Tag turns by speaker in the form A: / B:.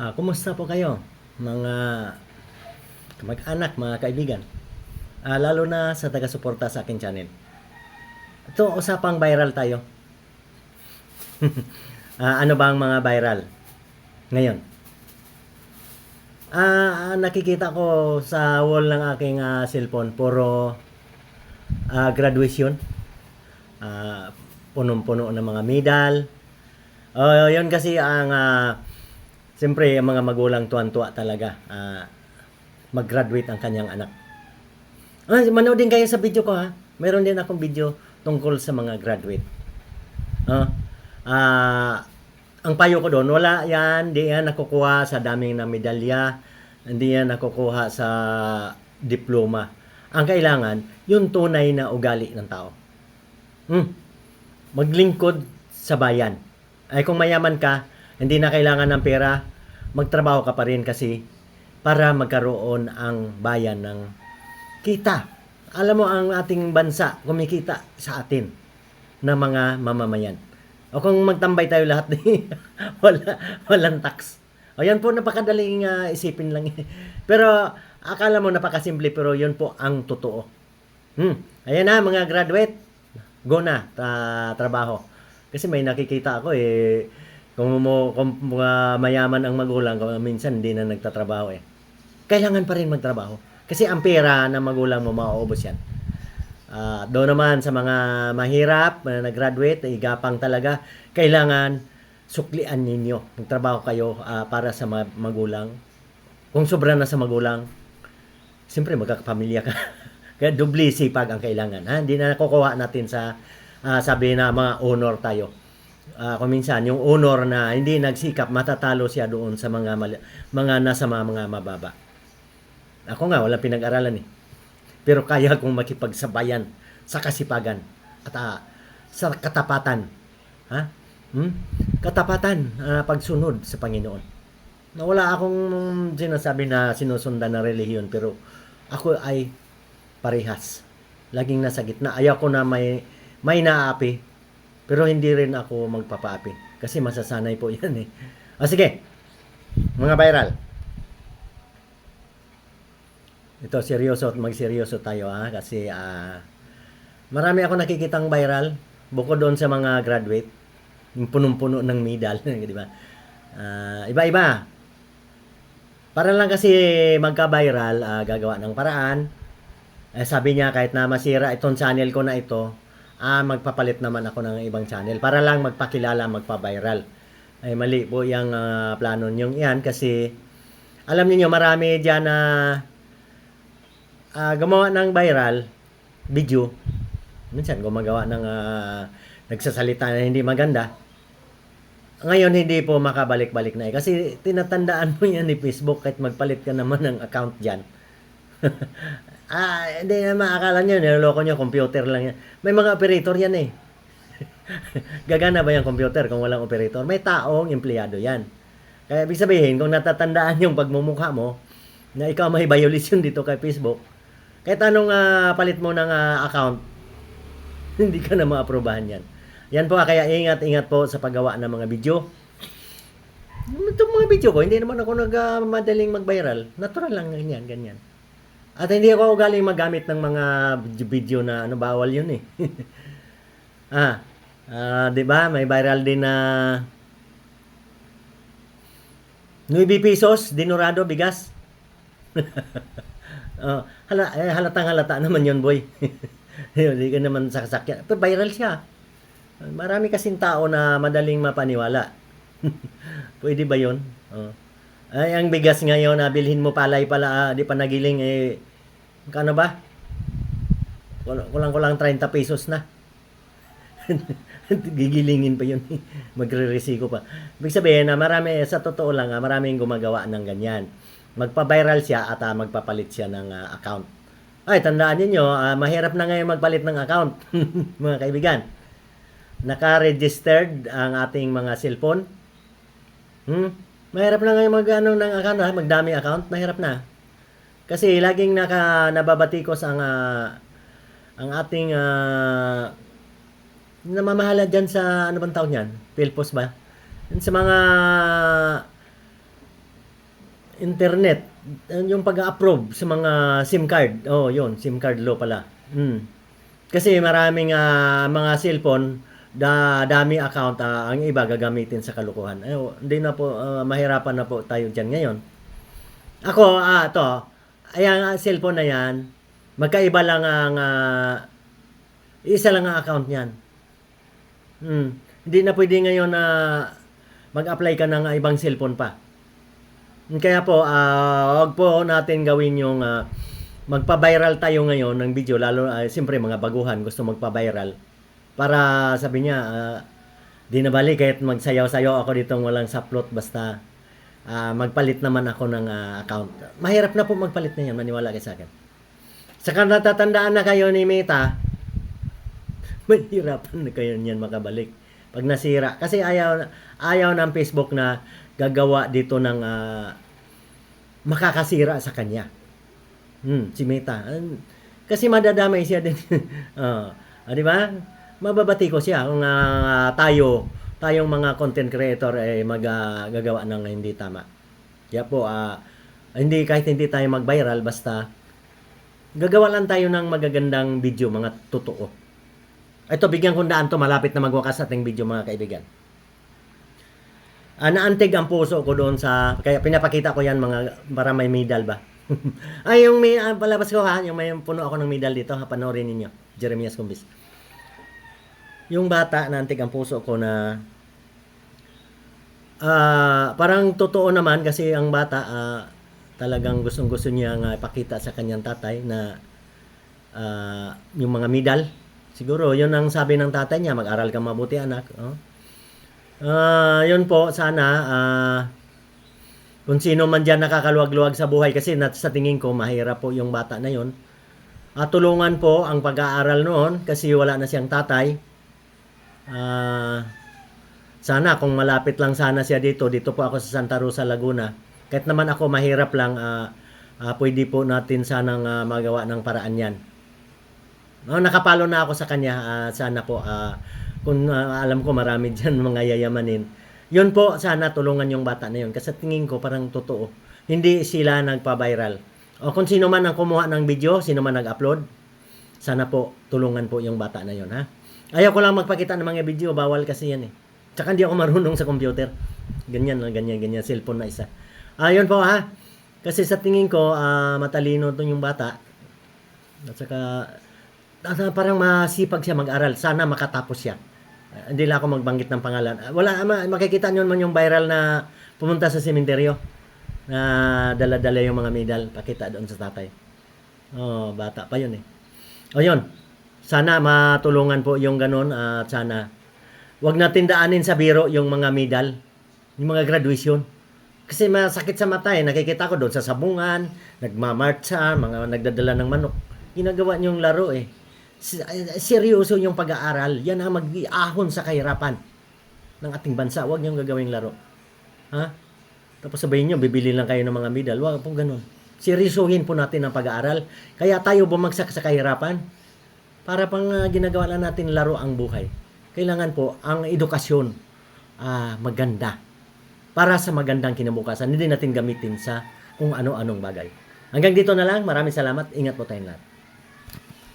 A: Ah, kumusta po kayo, mga kamag-anak, mga kaibigan? Ah, lalo na sa taga-suporta sa akin channel. Ito, usapang viral tayo. ah, ano ba ang mga viral ngayon? Ah, nakikita ko sa wall ng aking ah, cellphone, puro ah, graduation. Ah, punong-puno ng mga medal. Oh, yun kasi ang ah, Siyempre, ang mga magulang tuwan-tuwa talaga ah, mag-graduate ang kanyang anak. Ah, manood din kayo sa video ko ha. Meron din akong video tungkol sa mga graduate. Ah, ah, ang payo ko doon, wala yan, di yan nakukuha sa daming na medalya, hindi yan nakukuha sa diploma. Ang kailangan, yung tunay na ugali ng tao. Hmm. Maglingkod sa bayan. Ay kung mayaman ka, hindi na kailangan ng pera, magtrabaho ka pa rin kasi para magkaroon ang bayan ng kita. Alam mo, ang ating bansa kumikita sa atin na mga mamamayan. O kung magtambay tayo lahat, wala, walang tax. O yan po, napakadaling ah, isipin lang. pero akala mo napakasimple, pero yun po ang totoo. Hmm. Ayan na, mga graduate. Go na, ta- trabaho. Kasi may nakikita ako eh, kung, mo, kung mga mayaman ang magulang, kung minsan hindi na nagtatrabaho eh. Kailangan pa rin magtrabaho. Kasi ang pera ng magulang mo, mauubos yan. Ah, doon naman sa mga mahirap na nag-graduate, igapang talaga, kailangan suklian ninyo. Magtrabaho kayo ah, para sa mga magulang. Kung sobra na sa magulang, siyempre magkakapamilya ka. Kaya dubli sipag ang kailangan. Ha? Hindi na nakukuha natin sa ah, sabi na mga honor tayo. Ah, kung minsan, yung honor na hindi nagsikap, matatalo siya doon sa mga mali- mga nasa mga, mga mababa. Ako nga, wala pinag-aralan eh. Pero kaya kong makipagsabayan sa kasipagan at ah, sa katapatan. Ha? Hmm? Katapatan, ah, pagsunod sa Panginoon. Na wala akong sinasabi na sinusundan na relihiyon pero ako ay parehas. Laging nasa gitna. Ayaw ko na may may naapi pero hindi rin ako magpapaapi kasi masasanay po 'yan eh. O sige. Mga viral. Ito seryoso at magseryoso tayo ha kasi ah marami ako nakikitang viral bukod doon sa mga graduate yung punong-puno ng medal, di ba? Ah, iba-iba. Para lang kasi magka-viral, ah, gagawa ng paraan. Eh, sabi niya kahit na masira itong channel ko na ito, ah, magpapalit naman ako ng ibang channel para lang magpakilala, magpa-viral. Ay mali po yung ah, plano niyong yan kasi alam niyo marami diyan na ah, gumawa ng viral video. Minsan gumagawa ng ah, nagsasalita na hindi maganda. Ngayon hindi po makabalik-balik na eh. Kasi tinatandaan mo yan ni Facebook kahit magpalit ka naman ng account dyan. ah, hindi na maakala nyo, niloloko nyo, computer lang yan. May mga operator yan eh. Gagana ba yung computer kung walang operator? May taong empleyado yan. Kaya ibig sabihin, kung natatandaan yung pagmumukha mo, na ikaw may violation dito kay Facebook, kahit anong ah, palit mo ng ah, account, hindi ka na maaprobahan yan. Yan po, kaya ingat-ingat po sa paggawa ng mga video. Itong mga video ko, hindi naman ako nagmadaling mag-viral. Natural lang ganyan, ganyan. At hindi ako galing magamit ng mga video na ano, bawal yun eh. ah, ah, di ba? May viral din na 9 pesos, dinurado, bigas. oh, hala, eh, halatang halata naman yun, boy. Hindi ka naman saksak yan. Pero viral siya. Marami kasing tao na madaling mapaniwala. Pwede ba yun? Oh. Ay, ang bigas ngayon, nabilhin mo palay pala, ah, di pa nagiling, eh, kano ba? Kulang-kulang 30 pesos na. Gigilingin pa yun. Magre-resiko pa. Ibig sabihin na marami, sa totoo lang, ah, maraming gumagawa ng ganyan. Magpa-viral siya at ah, magpapalit siya ng ah, account. Ay, tandaan niyo ah, mahirap na ngayon magpalit ng account, mga kaibigan. Naka-registered ang ating mga cellphone. Hmm? Mahirap na ngayon mag ano, ng account, ha? magdami account, mahirap na. Kasi laging naka nababatikos ang ah, ang ating ah, namamahala dyan sa ano bang tawag niyan? Philpos ba? Yun Sa mga internet, uh, yung pag-approve sa mga SIM card. Oh, yun, SIM card law pala. Mm. Kasi maraming ah, mga cellphone, da dami account, ah, ang iba gagamitin sa kalukuhan. Eh, oh, hindi na po, ah, mahirapan na po tayo dyan ngayon. Ako, ah, to, ayan, cellphone na yan, magkaiba lang ang, ah, isa lang ang account niyan. Hmm. Hindi na pwede ngayon na mag-apply ka ng ibang cellphone pa. Kaya po, ah, wag po natin gawin yung ah, magpa-viral tayo ngayon ng video, lalo, uh, siyempre mga baguhan gusto magpa-viral. Para sabi niya, ah, di na bali kahit magsayaw-sayaw ako ditong walang saplot basta ah, magpalit naman ako ng ah, account. Mahirap na po magpalit na yan, maniwala kayo sa akin. Saka natatandaan na kayo ni Meta, mahirapan na kayo niyan makabalik pag nasira. Kasi ayaw, ayaw ng Facebook na gagawa dito ng ah, makakasira sa kanya. Hmm, si Meta. Kasi madadamay siya din. Ah, di ba? Mababati ko siya kung ah, tayo, tayong mga content creator ay magagawa ng hindi tama. Kaya po, ah, hindi kahit hindi tayo mag-viral, basta gagawa lang tayo ng magagandang video, mga totoo. Ito, bigyan kong daan to, malapit na magwakas ating video mga kaibigan. Ah, naantig ang puso ko doon sa, kaya pinapakita ko yan mga, para may medal ba? Ay, yung may, ah, palabas ko ha, yung may puno ako ng medal dito, ha, panoorin ninyo. Jeremias Cumbis. Yung bata, naantig ang puso ko na, ah, parang totoo naman kasi ang bata, ah, talagang gustong gusto niya nga ipakita sa kanyang tatay na ah, yung mga medal. Siguro, yun ang sabi ng tatay niya, mag-aral ka mabuti anak. Oh. Ah, yun po, sana, ah, kung sino man dyan nakakaluwag-luwag sa buhay, kasi nat, sa tingin ko, mahirap po yung bata na yun. At tulungan po ang pag-aaral noon, kasi wala na siyang tatay. Ah, sana, kung malapit lang sana siya dito, dito po ako sa Santa Rosa, Laguna. Kahit naman ako mahirap lang, ah, ah, pwede po natin sanang ah, magawa ng paraan yan. Oh, nakapalo na ako sa kanya. ah, sana po, ah, kung ah, alam ko marami dyan mga yayamanin. Yun po, sana tulungan yung bata na yun. Kasi tingin ko parang totoo. Hindi sila nagpa-viral. O kung sino man ang kumuha ng video, sino man nag-upload, sana po tulungan po yung bata na yun, ha? Ayaw ko lang magpakita ng mga video, bawal kasi yan eh. Tsaka hindi ako marunong sa computer. Ganyan lang, ganyan, ganyan, cellphone na isa. Ayun po ha. Kasi sa tingin ko, ah, matalino to yung bata. At saka, ah, parang masipag siya mag-aral. Sana makatapos siya. Ah, hindi lang ako magbanggit ng pangalan. Ah, wala, ma- makikita nyo man yung viral na pumunta sa sementeryo na dala-dala yung mga medal. Pakita doon sa tatay. Oh, bata pa yun eh. O yun. Sana matulungan po yung ganun at sana wag natin daanin sa biro yung mga medal, yung mga graduation. Kasi masakit sa mata eh. Nakikita ko doon sa sabungan, nagmamarcha, mga nagdadala ng manok. Ginagawa niyong laro eh. Eh, Seryoso yung pag-aaral. Yan ang mag-iahon sa kahirapan ng ating bansa. Huwag niyong gagawing laro. Ha? Tapos sabihin niyo, bibili lang kayo ng mga medal. Huwag po ganun. Seryosohin po natin ang pag-aaral. Kaya tayo bumagsak sa kahirapan. Para pang ah, ginagawa lang natin laro ang buhay. Kailangan po ang edukasyon ah, maganda para sa magandang kinabukasan. Hindi natin gamitin sa kung ano-anong bagay. Hanggang dito na lang. Maraming salamat. Ingat po tayong lahat.